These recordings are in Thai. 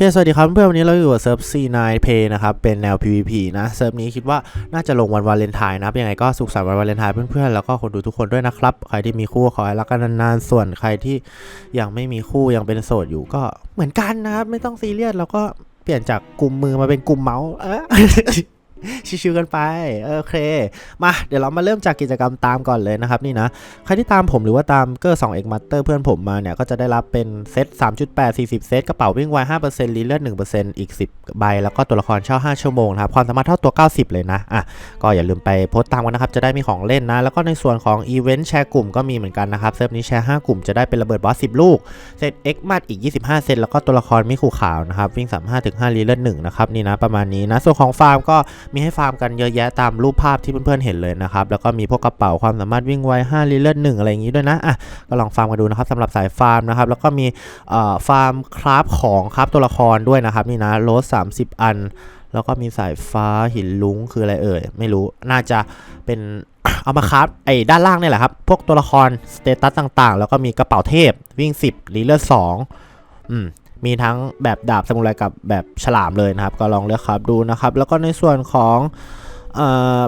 เคสวัสดีครับเพื่อนๆวันนี้เราอยู่กับเซิร์ฟ C9 Play นะครับ เป็นแนว PVP นะ เซิร์ฟนี้คิดว่าน่าจะลงวันวาเลนไทน์นะครับ ยังไงก็สุขสันต์วันวาเลนไทน์เพื่อนๆ แล้วก็คนดูทุกคนด้วยนะครับ ใครที่มีคู่ขอให้รักกันนานๆ ส่วนใครที่ยังไม่มีคู่ยังเป็นโสดอยู่ก็เหมือนกันนะครับ ไม่ต้องซีเรียสแล้วก็เปลี่ยนจากกลุ่มมือมาเป็นกลุ่มเมาส์เออ ชิวๆกันไปโอเค มาเดี๋ยวเรามาเริ่มจากกิจกรรมตามก่อนเลยนะครับนี่นะ ใครที่ตามผมหรือว่าตามเกอร์2 x Master เตอร์เพื่อนผมมาเนี่ย ก็จะได้รับเป็นเซต 3.8 40 เซต กระเป๋าวิ่งไว5%รีเลือด1%อีก 10 ใบ แล้วก็ตัวละครเช่า 5 ชั่วโมงนะครับ ความสามารถเท่าตัว 90 เลยนะอะก็อย่าลืมไปโพสต์ตามกันนะครับ จะได้มีของเล่นนะ แล้วก็ในส่วนของอีเวนต์แชร์กลุ่มก็มีเหมือนกันนะครับเซิร์ฟนี้แชร์5กลุ่มจะได้เป็นระเบิดบอส10 ลูกเซต X มัดอีก 25 เซตแล้วก็ตัวละครมิคูขาวนะครับวิ่ง35-5รีเลือด1นะครับนี่นะประมาณนี้นะส่วนของฟาร์มก็มีให้ฟาร์มกันเยอะแยะตามรูปภาพที่เพื่อนๆเห็นเลยนะครับ แล้วก็มีพวกกระเป๋าความสามารถวิ่งไว5รีเลือด1อะไรอย่างนี้ด้วยนะอะก็ลองฟาร์มกันดูนะครับสำหรับสายฟาร์มนะครับ แล้วก็มีเอ่อฟาร์มคราฟของคราฟตัวละครด้วยนะครับนี่นะโรส30 อัน แล้วก็มีสายฟ้าหินลุ้งคืออะไรเอ่ยไม่รู้น่าจะเป็นเอามาคราฟไอ้ด้านล่างเนี่ยแหละครับ พวกตัวละครสเตตัสต่างๆ แล้วก็มีกระเป๋าเทพวิ่ง 10รีเลือด2อืม มีทั้งแบบดาบสมุไรกับแบบฉลามเลยนะครับ ก็ลองเลือกครับดูนะครับ แล้วก็ในส่วนของ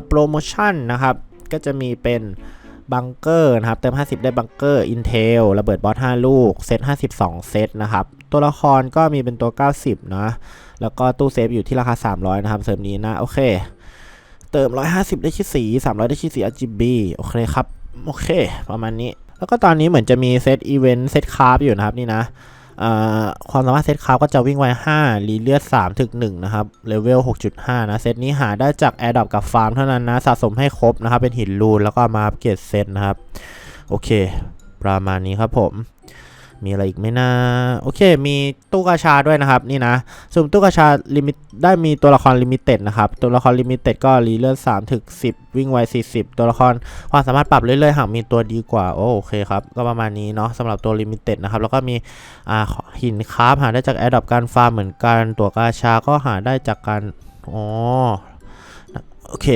โปรโมชั่นนะครับ ก็จะมีเป็นบังเกอร์นะครับ เติม 50 ได้บังเกอร์ Intel ระเบิดบอส5ลูก เซต 52 เซตนะครับ ตัวละครก็มีเป็นตัว 90 นะ แล้วก็ตู้เซฟอยู่ที่ราคา 300 นะครับ เสริมนี้นะ โอเค เติม 150 ได้ชิ้สี 300 ได้ชิ้สี RGB โอเคครับ โอเค ประมาณนี้ แล้วก็ตอนนี้เหมือนจะมีเซตอีเวนต์ เซตคาร์บอยู่นะครับนี่นะ ความสามารถเซตคาร์ก็จะวิ่งไว 5 รีเลือด3ถึง1นะครับ เลเวล 6.5 นะ เซตนี้หาได้จากแอร์ดอปกับฟาร์มเท่านั้นนะ สะสมให้ครบนะครับ เป็นหินรูน แล้วก็มาอัปเกรดเซตนะครับ โอเค ประมาณนี้ครับผม มีอะไรอีกไหมนะโอเค มีตู้กาชาด้วยนะครับนี่นะสุ่มตู้กาชาลิมิตได้มีตัวละครลิมิเต็ดนะครับตัวละครลิมิเต็ดก็รีเลือด3ถึง10 วิ่งไว 40 ตัวละครความสามารถปรับเรื่อยๆหากมีตัวดีกว่าโอเคครับ ก็ประมาณนี้เนาะสำหรับตัวลิมิเต็ดนะครับ แล้วก็มีอ่าหินคราฟหาได้จากแอดดอปการฟาร์มเหมือนกันตัวกาชาก็หาได้จากการอ๋อโอเค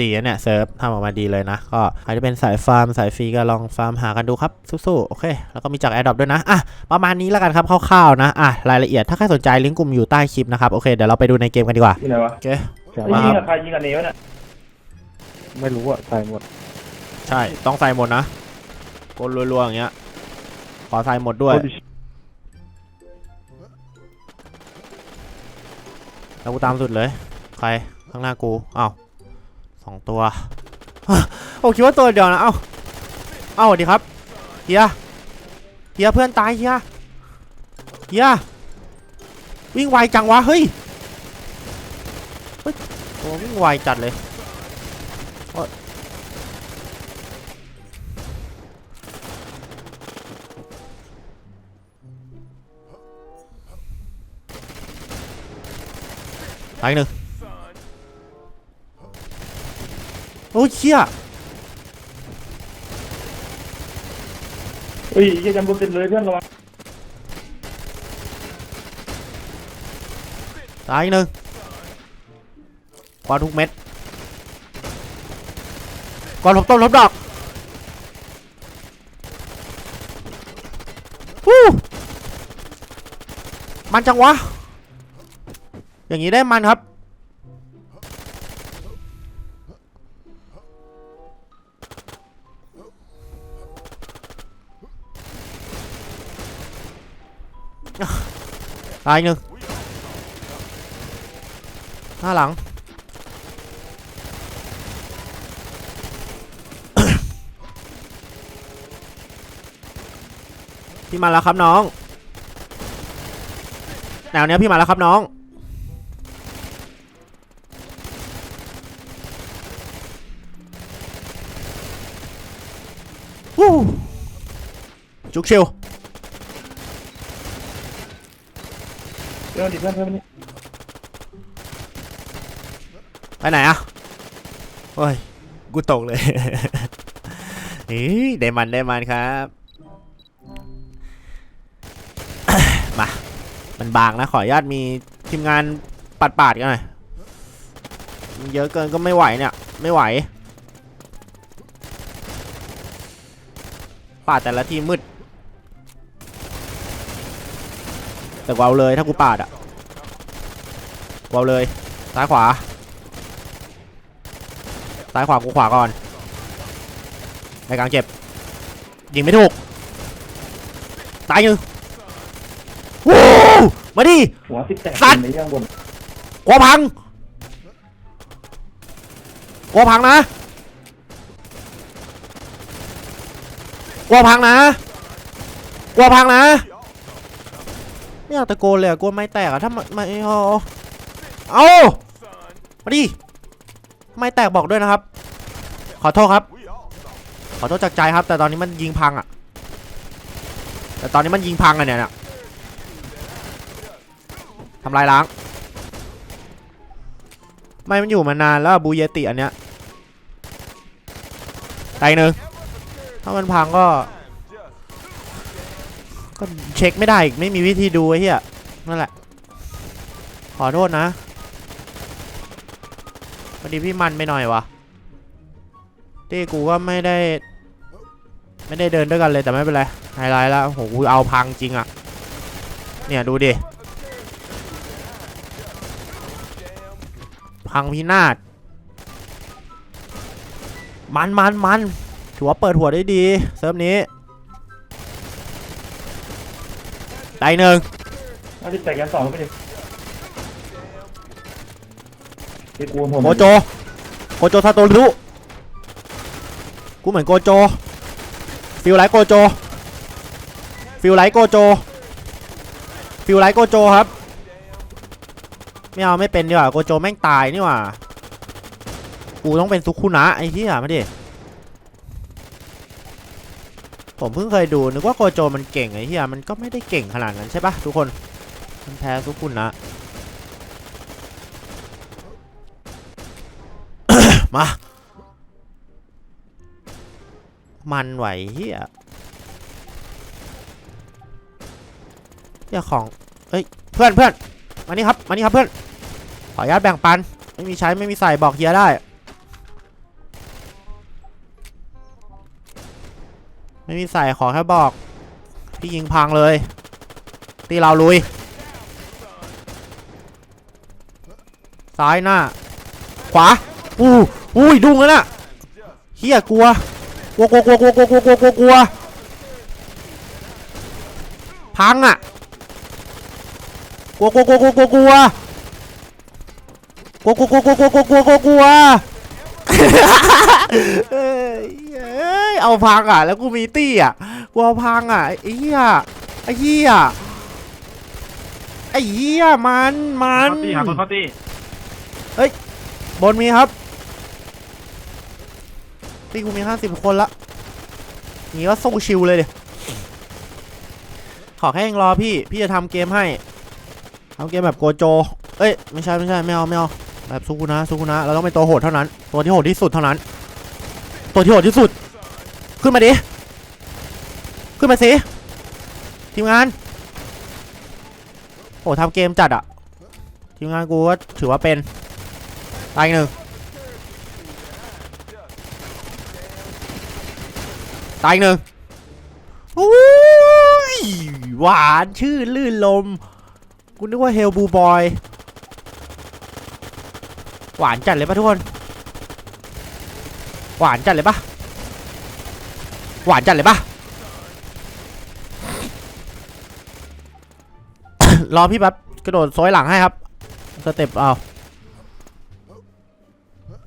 ดีนะเนี่ยเซิร์ฟทำออกมาดีเลยนะ ก็ใครที่เป็นสายฟาร์มสายฟรีก็ลองฟาร์มหากันดูครับสู้ๆโอเค แล้วก็มีจากแอดดอปด้วยนะอะประมาณนี้แล้วกันครับคร่าวๆนะอะรายละเอียดถ้าใครสนใจลิงก์กลุ่มอยู่ใต้คลิปนะครับโอเคเดี๋ยวเราไปดูในเกมกันดีกว่าที่ไหนวะโอเคไอ้มายิงครักับบใครยิงกับเนวะเนี่ยไม่รู้อะใส่หมด ใช่ต้องใส่หมดนะกดรัวๆอย่างเงี้ยขอใส่หมดด้วยแล้วกูตามสุดเลย ใครข้างหน้ากูอ้าวส องตัวโอ้คิดว่าตัวเดียวนะ เอ้า เอ้าสวัสดีครับเฮียเฮียเพื่อนตายเฮียเฮียวิ่งไวจังวะ เฮ้ยโอ้วิ่งไวจัดเลยตายหนึ่ง โอ้ยเชี่ยเฮ้ยยี่จำบุญติดเลยเพื่อนระวังตายอีกหนึ่งกวาดทุกเม็ดกวาดหลบต้นหลบดอกวู้มันจังวะ อย่างนี้ได้มันครับ ตายหนึ่งหน้าหลัง พี่มาแล้วครับน้องแนวเนี้ยพี่มาแล้วครับน้องวู้จุกเชิว พื่อนดิเพื่อนเพื่อนนี่ไปไหนอะโอ้ย กูตกเลย เฮ้ยได้มันได้มันครับ มา มันบางนะ ขออนุญาตมีทีมงานปัดปาดกันหน่อยมันเยอะเกินก็ไม่ไหวเนี่ย ไม่ไหว ปาดแต่ละทีมืด แต่กูเอาเลยถ้ากูปาดอะกูเอาเลยซ้ายขวาซ้ายขวากูขวาก่อนไปกลางเจ็บยิงไม่ถูกตายหนึ่งวู้มาดิหัวสิบแตกสัตว์ในย่างบนกลัวพังกลัวพังนะกลัวพังนะกลัวพังนะ ไม่อยากตะโกนเลยอะกลัวไม่แตกอะถ้าไม่ไม่เอาเอามาดิไม่แตกบอกด้วยนะครับ ขอโทษครับ ขอโทษจากใจครับ แต่ตอนนี้มันยิงพังอะแต่ตอนนี้มันยิงพังอะเนี่ยนะทำลายล้าง ไม่มันอยู่มานานแล้วบูเยติอันเนี้ยไกลหนึ่งถ้ามันพังก็ ก็เช็คไม่ได้อีกไม่มีวิธีดูไอ้เหี้ยนั่นแหละ ขอโทษนะพอดีพี่มันไปหน่อยวะที่กูก็ไม่ได้ ไม่ได้เดินด้วยกันเลยแต่ไม่เป็นไรไฮไลท์แล้วโหกูเอาพังจริงอะเนี่ยดูดิพังพินาศมันมันมันถือว่าเปิดหัวได้ดี เซิร์ฟนี้ ได้หนึ่งห้าสิบแตกยันสองไปดิไอ้กูผมโกโจโกโจซาโตรุกูเหมือนโกโจฟิลไลท์โกโจฟิลไลท์โกโจฟิลไลท์โกโจครับไม่เอาไม่เป็นดีกว่าโกโจแม่งตายนี่หว่ากูต้องเป็นซุคุนะไอ้เหี้ยมาดิ ผมเพิ่งเคยดูนึกว่าโกโจมันเก่งไอ้เหี้ยมันก็ไม่ได้เก่งขนาดนั้นใช่ปะทุกคน มันแพ้ซุคุนะมา มันไหวเฮียเฮียของเฮ้ย เพื่อนเพื่อนมานี่ครับ มานี่ครับเพื่อน ขออนุญาตแบ่งปัน ไม่มีใช้ไม่มีใส่บอกเฮียได้ ไม่มีใส่ขอแค่บอก พี่ยิงพังเลยตีเราลุย ซ้ายหน้า ขวา อู้อุ้ยดุ้งแล้วน่ะเฮียกลัว กลัวกลัวกลัวกลัวกลัวกลัวกลัวกลัวกลัวพังอะ กลัวกลัวกลัวกลัวกลัวกลัวกลัวกลัวกลัวกลัวกลัวกลัวกลัวกลัวกลัว เอ้ยเอ้ยเอาพังอะ แล้วกูมีตี้อะกลัวพังอะไอ้เหี้ยไอ้เหี้ยไอ้เหี้ยมันมันเข้าตีหาคนเข้าตีบนมีครับตีกูมีห้าสิบคนละนี่ก็สู้ชิวเลยเดี๋ยขอแค่ยังรอพี่ พี่จะทำเกมให้ทำเกมแบบโกโจ เอ้ย ไม่ใช่ ไม่ใช่ ไม่เอา ไม่เอา แบบซูกุนะซูกุนะ เราต้องเป็นตัวโหดเท่านั้น ตัวที่โหดที่สุดเท่านั้น ตัวที่โหดที่สุด ขึ้นมาดิ ขึ้นมาสิ ทีมงาน โอ้ทำเกมจัดอะทีมงานกูก็ถือว่าเป็น ตายหนึ่ง ตายหนึ่งโอ้ยหวานชื่อลื่นลม กูนึกว่าเฮลบูบอย หวานจัดเลยปะทุกคน หวานจัดเลยปะ หวานจัดเลยปะรอพี่แป๊บกระโดดซอยหลังให้ครับสเต็ปเอา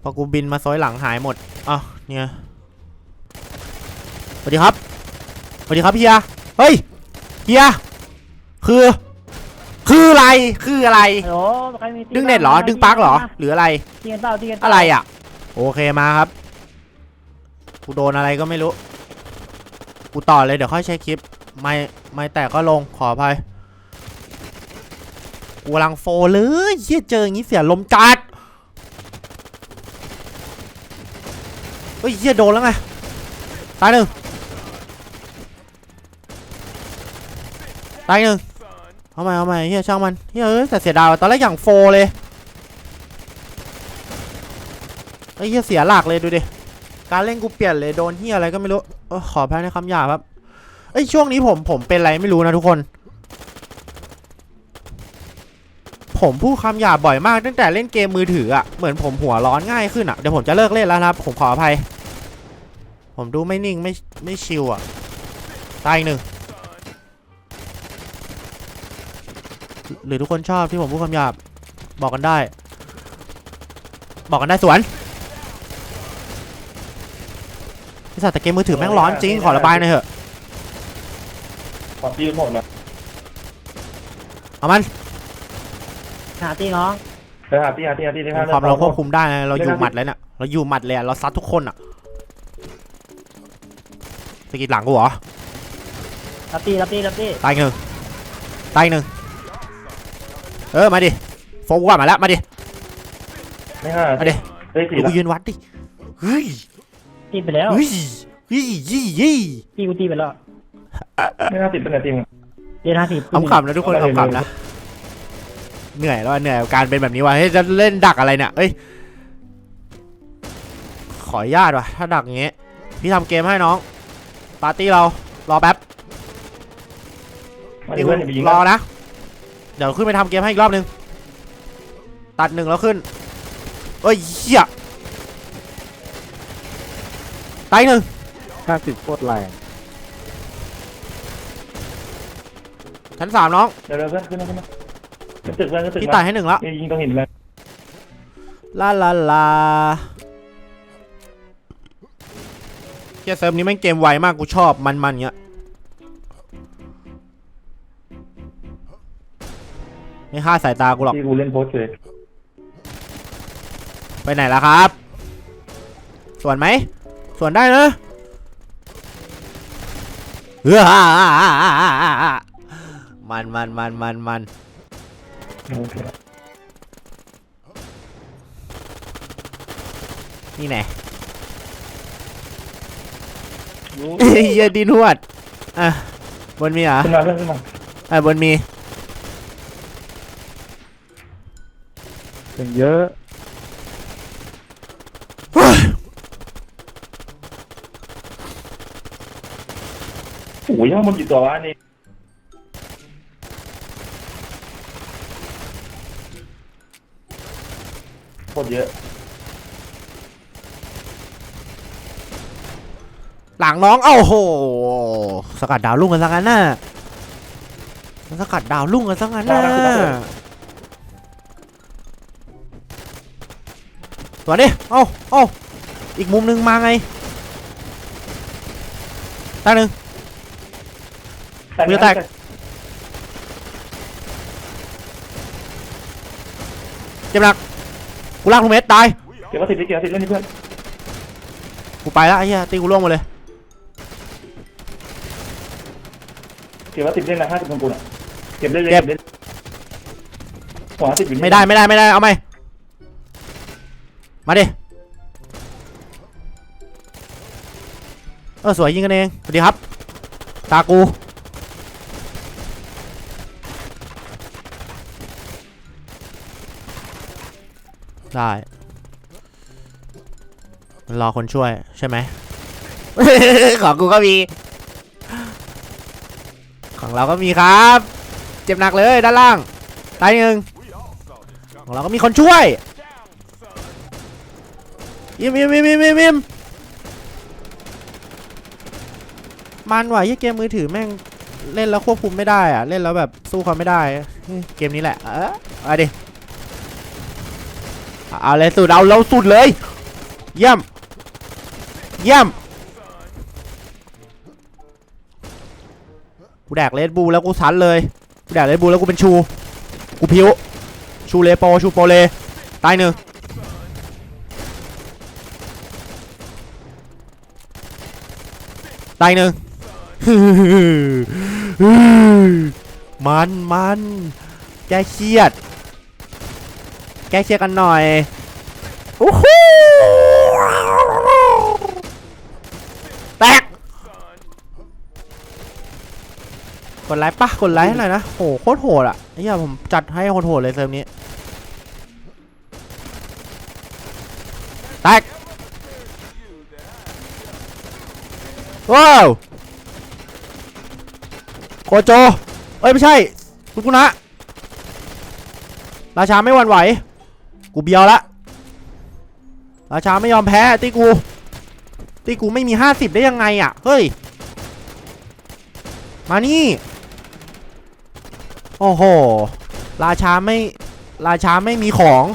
พอกูบินมาซอยหลังหายหมดอ้าวเนี่ยสวัสดีครับสวัสดีครับเฮียเฮ้ยเฮียคือ คืออะไรคืออะไรฮัลโหลใครมีดึงเน็ตเหรอดึงปลั๊กเหรอหรืออะไรเทียนเปล่าเทียนเปล่าอะไรอะ โอเคมาครับ กูโดนอะไรก็ไม่รู้ กูต่อเลยเดี๋ยวค่อยใช้คลิป ไม่ไม่แตกก็ลงขออภัยกูกำลังโฟเลยเฮียเจออย่างนี้เสียลมจัดเฮ้ยเฮียโดนแล้วไงตายหนึ่งตายหนึ่งเอาใหม่เอาใหม่เฮียช่างมันเฮียเอ้ยแต่เสียดายว่ะตอนแรกอย่างโฟเลยเฮียเสียหลักเลยดูดิ การเล่นกูเปลี่ยนเลยโดนเฮียอะไรก็ไม่รู้เออขอแพ้ในคำหยาบครับเอ้ช่วงนี้ผมผมเป็นอะไรไม่รู้นะทุกคน ผมพูดคำหยาบบ่อยมาก ตั้งแต่เล่นเกมมือถืออะเหมือนผมหัวร้อนง่ายขึ้นอะเดี๋ยวผมจะเลิกเล่นแล้วนะครับ ผมขออภัย ผมดูไม่นิ่งไม่ไม่ชิลอะตายอีกหนึ่งหรือทุกคนชอบที่ผมพูดคำหยาบบอกกันได้ บอกกันได้สวน ไอสัตว์แต่เกมมือถือแม่งร้อนจริงขอระบายหน่อยเถอะขอตีหมดนะเอามันหาตีน้องไปหาตีหาตีหาตีได้เป็นความเราควบคุมได้นะเราอยู่หมัดเลยเนี่ยเราอยู่หมัดเลยอะเราซัดทุกคนอะสกิดหลังกูเหรอรับตีรับตีรับตีตายอีกหนึ่งตายอีกหนึ่งเออมาดิโฟกัสมาแล้วมาดิไม่ห้ามาดิเฮ้ยสี่ดูละกูยืนวัดดิเฮ้ย ตีไปแล้วเฮ้ยเฮ้ยยี่ยี่ตีกูตีไปแล้วไม่ห้าสิบเป็นไงตีมึงเจ็ดห้าสิบขำๆนะทุกคนขำๆนะเหนื่อยแล้วอะเหนื่อยกับการเป็นแบบนี้ว่ะเฮ้ยจะเล่นดักอะไรเนี่ยเอ้ยขออนุญาตว่ะถ้าดักอย่างเงี้ยพี่ทำเกมให้น้องปาร์ตี้เรารอแป๊บมานี่เพื่อนอย่าไปยิงรอนะ เดี๋ยวขึ้นไปทำเกมให้อีกรอบนึง ตัดหนึ่งแล้วขึ้นเอ้ยเหี้ย ตายหนึ่งห้าสิบโคตรแรงชั้นสามน้อง เดี๋ยวเดี๋ยวเพื่อนขึ้นมาขึ้นมาขึ้นตึกเพื่อนขึ้นตึกพี่ตายให้หนึ่งแล้วนี่ยิงต้องเห็นเลยลาลาลาเฮียเซิร์ฟนี้แม่งเกมไวมากกูชอบมันมันๆเงี้ยไม่ฆ่าสายตากูหรอกที่กูเล่นโพสต์เลยไปไหนล่ะครับ ส่วนไหม ส่วนได้นะเฮ้อมันมันมันมันมันโอเคนี่แน่เหี้ยดินหวดอะบนมีเหรอะขึ้นมาเพื่อนขึ้นมาอะบนมีเป็นเยอะ โอ้ยยังมันกี่ตัววะนี่โคตรเยอะ หลังน้องเอ้าโห สกัดดาวลุ่งกันซะงั้นน่ะสกัดดาวลุ่งกันซะงั้นน่ะตัวนี้เอ้าเอ้าอีกมุมหนึงมาไงตาหนึ่ง มือแตก เจ็บหนัก กูลากลูกเม็ดตาย เก็บวัตถุดิบเก็บวัตถุดิบเล่นนี่เพื่อนกูไปแล้วไอ้เหี้ยตีกูล่วงหมดเลย เก็บวัตถุดิบเล่นละห้าสิบของกูน่ะเก็บได้เลยเก็บได้หัวห้าสิบอยู่นี่ไม่ได้ไม่ได้ไม่ได้เอาไหมมาดิ เออสวยยิงกันเอง สวัสดีครับ ตากู ได้รอคนช่วยใช่ไหม ของกูก็มี ของเราก็มีครับ เจ็บหนักเลยด้านล่าง ตายหนึ่งของเราก็มีคนช่วยอิมอิมอิมอิมอิมอิมมันว่ะยี่เกมมือถือแม่งเล่นแล้วควบคุมไม่ได้อะเล่นแล้วแบบสู้เขาไม่ได้เฮ้ยเกมนี้แหละ เออเอาดิ เอาเลยสุดเอาเราสุดเลย เยี่ยม เยี่ยมกูแดกเลดบูลแล้วกูซันเลยกูแดกเลดบูลแล้วกูเป็นชู กูพิวชูเลโปชูโปเลตายหนึ่งตายหนึ่งมันมันแกเครียด แก้เครียดกันหน่อยโอ้โหแตกกดไลค์ปะกดไลค์ให้หน่อยนะโหโคตรโหดอะไอ้เหี้ยผมจัดให้โหดๆเลยเซิร์ฟนี้แตกว้าวโคโจเอ้ย ไม่ใช่ คุณกุนะ ราชาไม่หวั่นไหว กูเบียวละราชาไม่ยอมแพ้ตีกูตีกูไม่มีห้าสิบได้ยังไงอะ เฮ้ย มานี่ โอ้โห ราชาไม่ ราชาไม่มีของ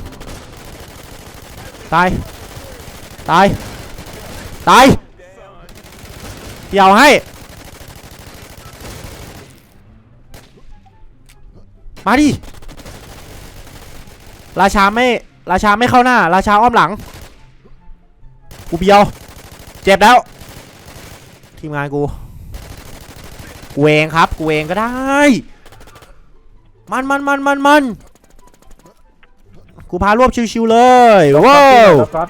ตาย ตาย ตายเดี๋ยวให้ มาดิ ราชาไม่ ราชาไม่เข้าหน้า ราชาอ้อมหลัง กูเบียว เจ็บแล้ว ทีมงานกู กูเองครับกูเองก็ได้ มันมันมันมันมันกูพารวบชิวๆเลยว้าวก๊อต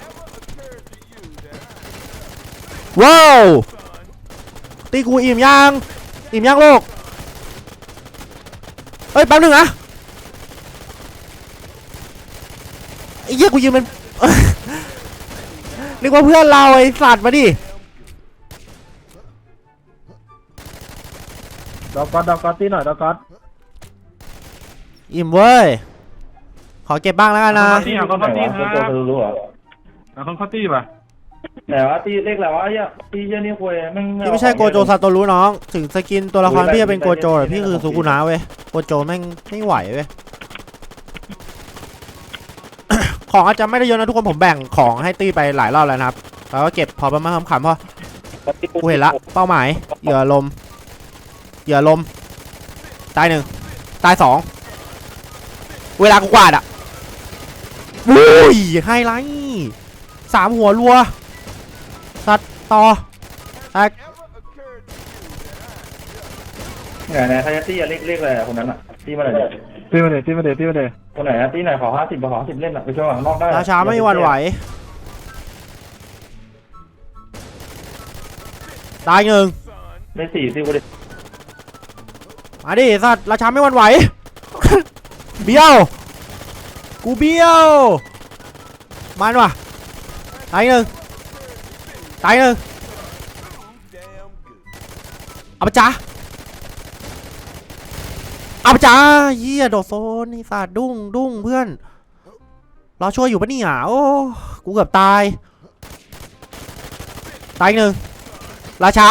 ว้าวตีกูอิ่มยังอิ่มยังโลกเฮ้ยแป๊บนึงนะ ไอ้เหี้ยกูยืนเป็น นึกว่าเพื่อนเราไอ้สัตว์มาดิดอกก๊อตดอกก๊อตตีหน่อยดอกก๊อตอิ่มเว้ย ขอเก็บบ้างแล้วกันนะนี่เอาเขาตีครับโจรู้รู้เหรอเอาคนเขาตีป่ะไหนวะตีเลขอะไรวะไอ้เหี้ยตีเหี้ยนี่คุยแม่งพี่ไม่ใช่โกโจซาโตรุน้อง ถึงสกินตัวละครพี่จะเป็นโกโจแต่พี่คือซูกุนะเว้ย โกโจแม่งไม่ไหวเว้ย ของอาจจะไม่ได้เยอะนะทุกคนผมแบ่งของให้ตีไปหลายรอบแล้วนะครับแล้วก็เก็บพอประมาณคำๆเพราะกูเห็นละเป้าหมายเหยื่อลมเหยื่อลมตายหนึ่งตายสองเวลากูกวาดอะอุ้ยไฮไลท์สามหัวรัวสัตว์ต่อไหนไหนใครจะตีอะเลขเลขอะไรอะคนนั้นอะตีมาไหนเนี่ยตีมาเดี๋ยวตีมาเดี๋ยวตีมาเดี๋ย วคนไหนอะตีไหนขอห้าสิบขอสิบเล่นอะไปช่วยข้างนอกได้ราชาไม่หวั่นไหว ตายหนึ่งเลขสี่ตีกูดิมาดิสัตว์ราชาไม่หวั่นไหว เบี้ยว กูเบี้ยว มันว่ะ ตายหนึ่งตายหนึ่งเอาไปจ้า เอาไปจ้าเยี่ยโดดโซนนี่สัตว์ดุ้งดุ้งเพื่อนเราช่วยอยู่ปะเนี่ยโอ้กูเกือบตาย ตายอีกหนึ่งราชา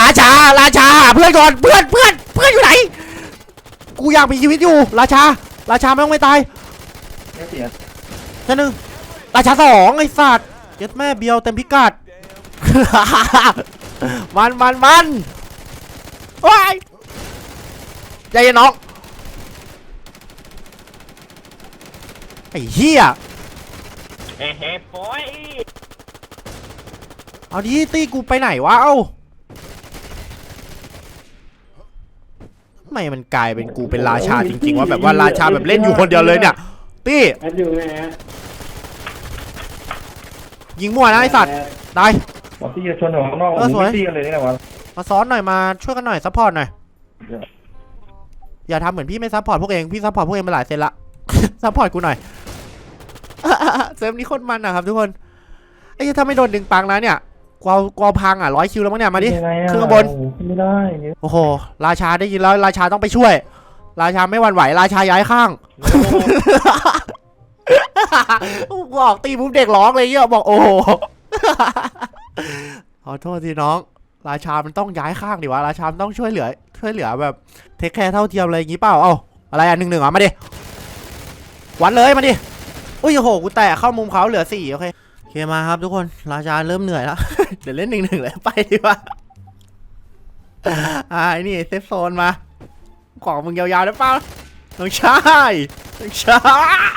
ราชา ราชา เพื่อนก่อน เพื่อน เพื่อน เพื่อนอยู่ไหน กูอยากมีชีวิตอยู่ ราชา ราชาไม่ต้องไม่ตายเลขสี่อะแค่หนึ่งราชาสองไอ้สัตว์เย็ดแม่เบียวเต็มพิกัด มันมันมันว้าย ใจเย็นน้อง ไอ้เหี้ย เฮ้เฮ้ปอยเอาดิตีกูไปไหนวะ เอ้าทำไมมันกลายเป็นกูเป็นราชาจริง ๆ ว่าแบบว่าราชาแบบเล่นอยู่คนเดียวเลยเนี่ย ตีแอดอยู่ไงฮะยิงมั่วนะไอสัตว์ตาย บอกตีจะชนอยู่ข้างนอกเออสวย ตีกันเลยนี่แหละวะ มาซ้อนหน่อยมาช่วยกันหน่อยซัพพอร์ตหน่อย เดี๋ยว อย่าทำเหมือนพี่ไม่ซัพพอร์ตพวกเองพี่ซัพพอร์ตพวกเองมาหลายเซนละซัพพอร์ตกูหน่อยเซิร์ฟนี้โคตรมันนะครับทุกคนไอ้ยถ้าไม่โดนดึงปังนะเนี่ยกวาวกวาวพังอะร้อยคิวแล้วมั้งเนี่ยมาดิยังไงอะขึ้นข้างบนโอ้โหขึ้นไม่ได้เนี่ยโอ้โหราชาได้ยินแล้วราชาต้องไปช่วย ราชาไม่หวั่นไหวราชาย้ายข้างกูออกตีปุ๊บเด็กร้องเลยเหี้ยบอกโอ้โหขอโทษทีน้อง ราชา มันต้องย้ายข้างดิวะ ราชา มันต้องช่วยเหลือ ช่วยเหลือแบบเทคแคร์เท่าเทียมอะไรอย่างงี้เปล่า เอ้า อะไรอะหนึ่งหนึ่งอะมาดิ วัดเลยมาดิ อุ้ยโอ้โหกูแตะเข้ามุมเขาเหลือสี่โอเค โอเคมาครับทุกคน ราชาเริ่มเหนื่อยแล้ว เดี๋ยวเล่นหนึ่งหนึ่งเลยไปดีกว่าอ่าไอ้นี่เซฟโซนมา ของมึงยาวๆได้เปล่าน้องชายน้องชา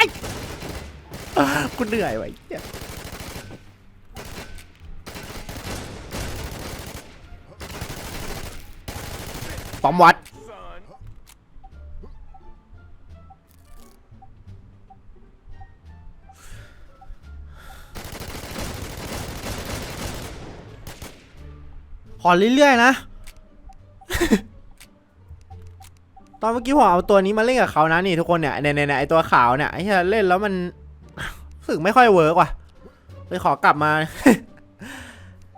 ยกูเหนื่อยไว้เหี้ย ป้อมวัดขอเรื่อยๆนะ ตอนเมื่อกี้ผมเอาตัวนี้มาเล่นกับเขานะนี่ทุกคนเนี่ยเนี่ยเนี่ยเนี่ยไอตัวขาวเนี่ยไอ้เหี้ยเล่นแล้วมันรู้สึกไม่ค่อยเวิร์กว่ะเลยขอกลับมา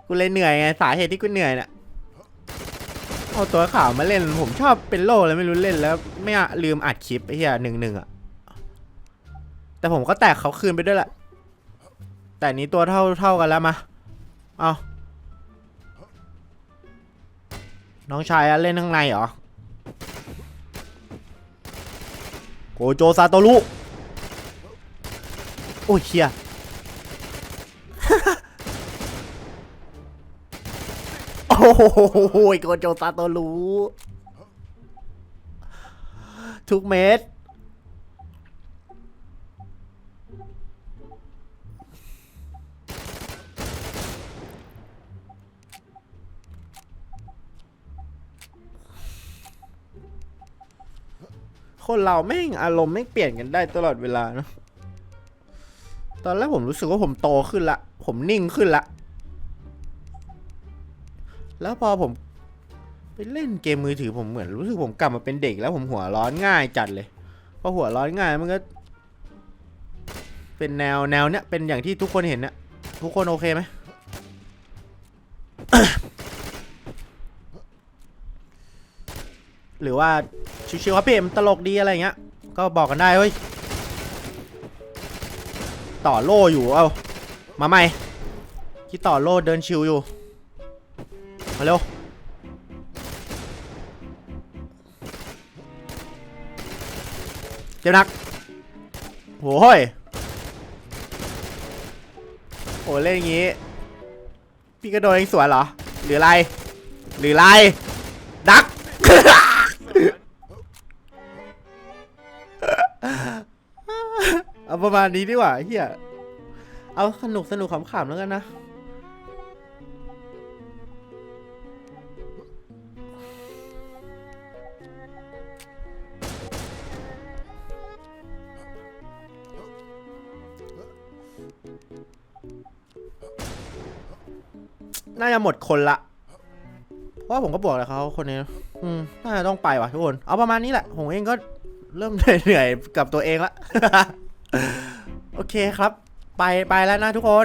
กูเลยเหนื่อยไงสาเหตุที่กูเหนื่อยเนี่ย เอาตัวขาวมาเล่นผมชอบเป็นโล่เลยไม่รู้เล่นแล้ว ไม่ลืมอัดคลิปไอ้เหี้ยหนึ่งหนึ่งอะแต่ผมก็แตกเขาคืนไปด้วยแหละแต่นี้ตัวเท่าเท่ากันแล้วมาเอาน้องชายเล่นข้างในเหรอโกโจซาโตรุโอ้ยเชีย โอ้โหโกโจซาโตรุทุกเม็ดคนเราแม่งอารมณ์ไม่งเปลี่ยนกันได้ตลอดเวลาเนะตอนแรกผมรู้สึกว่าผมโตขึ้นละ ผมนิ่งขึ้นละ แล้วพอผมไปเล่นเกมมือถือผมเหมือนรู้สึกผมกลับมาเป็นเด็กแล้วผมหัวร้อนง่ายจัดเลยพอหัวร้อนง่ายมันก็ เป็นแนวแนวเนี้ยเป็นอย่างที่ทุกคนเห็นนะทุกคนโอเคไหมหรือว่าชิวๆครับพี่มันตลกดีอะไรเงี้ย ก็บอกกันได้เว้ย ต่อโล่อยู่ เอามาใหม่ที่ต่อโล่เดินชิวอยู่ มาเร็วเจ็บหนักโว้ยโอ้เล่นอย่างงี้ พี่ก็โดนเองสวนเหรอ หรืออะไร หรืออะไร ดัก เอาประมาณนี้ดีกว่าเฮียเอาสนุกสนุกขำๆแล้วกันนะ น่าจะหมดคนละ เพราะว่าผมก็บอกเลยเขาคนนี้ อืมน่าจะต้องไปว่ะทุกคน เอาประมาณนี้แหละ ผมเองก็เริ่มเหนื่อยๆกับตัวเองละ โอเคครับ ไปไปแล้วนะทุกคน